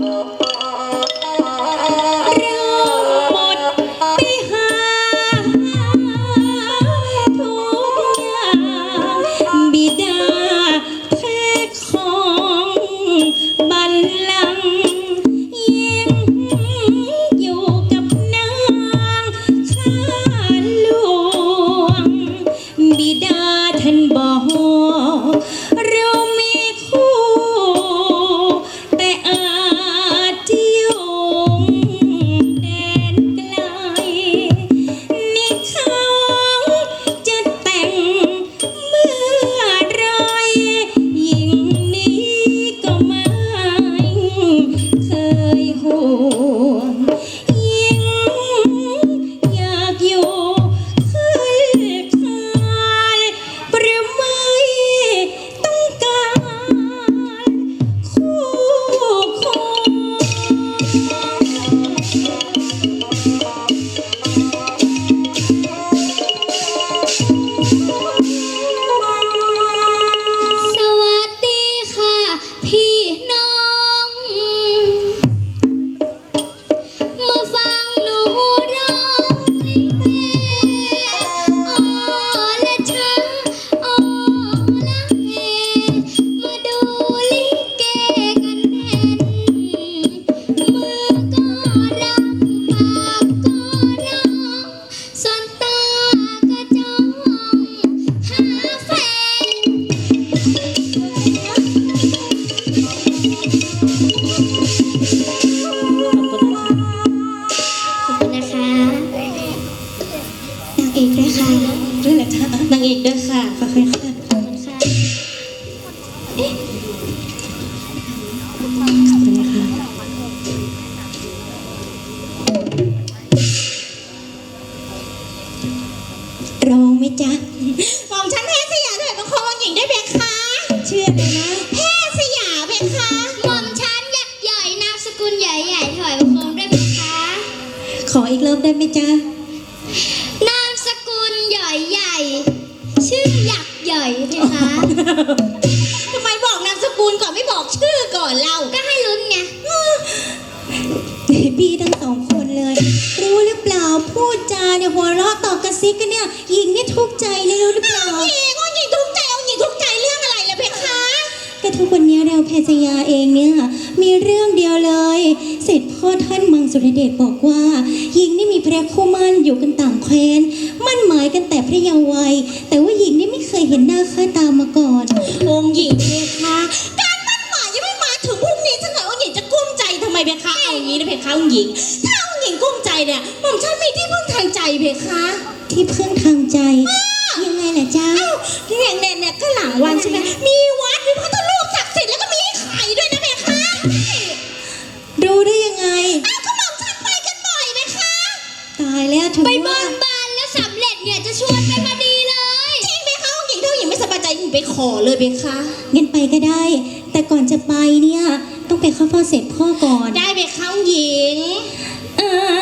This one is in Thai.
Oh, oh. นางเอกด้วยค่ะขอบคุณค่ะขอบคุณค่ะขอบคุณนะคะร้องไหมจ๊ะหม่อมฉันแพทย์สยามเลยประคองหญิงได้เบคะชื่ออะไรนะแพทย์สยามเบคะหม่อมฉันยักษ์ใหญ่นามสกุลใหญ่ใหญ่ถอยบังคมด้วยไหมคะขออีกรอบได้ไหมจ๊ะ ยักษ์ใหญ่ไหมคะทำไมบอกนามสกุลก่อนไม่บอกชื่อก่อนเราก็ให้ลุ้นไงพี่ทั้งสองคนเลย รู้หรือเปล่าพูดจาเนี่ยหัวเราะต่อกระซิบกันเนี่ยหญิงเนี่ยทุกข์ใจเลยรู้หรือเปล่าหญิงว่าหญิงทุกข์ใจเอาหญิงทุกข์ใจเรื่องอะไรล่ะเพคะก็ทุกวันนี้เราแพทยาเองเนี่ยมีเรื่องเดียวเลยเสร็จพ่อท่านมังสุรเดชบอกว่าหญิงนี่มีพระคู่มั่นอยู่กันต่างแคว้นมั่นหมายกันแต่พระเยาว์วัยแต่ว่าหญิงนี่ไม่เค ยเห็นหน้าค่าตามาก่อน องค์หญิงเพคะการมั่นหมายยังไม่มาถึงพรุ่งนี้สักหน่อยองค์หญิงจะกุ้มใจทำไมเพคะเอาอย่างนี้นะเพคะองค์หญิง ถ้าองค์หญิงกุ้มใจเนี่ยหม่อมฉันมีที่พึ่งทางใจเพคะที่พึ่งทางใจ ยังไงล่ะจ๊ะเอ้าเนี่ยเนี่ยเนี่ยก็หลังวันใช่ไหมมีวัดมีพระพุทธรูปศักดิ์สิทธิ์แล้วก็มีไอ้ไข่ด้วยนะเพคะรู้ได้ยังไงเอ้าก็หม่อมฉันไปกันบ่อยเพคะ ตายแล้วถึงไปบว่า นบานแล้วสำเร็จเนี่ยจะชวนไปพอดีเลยจริง ไปขอเลยเพคะงั้นไปก็ได้ แต่ก่อนจะไปเนี่ย ต้องไปเข้าเฝ้าเสร็จพ่อก่อน ได้เพคะองค์หญิงอาหา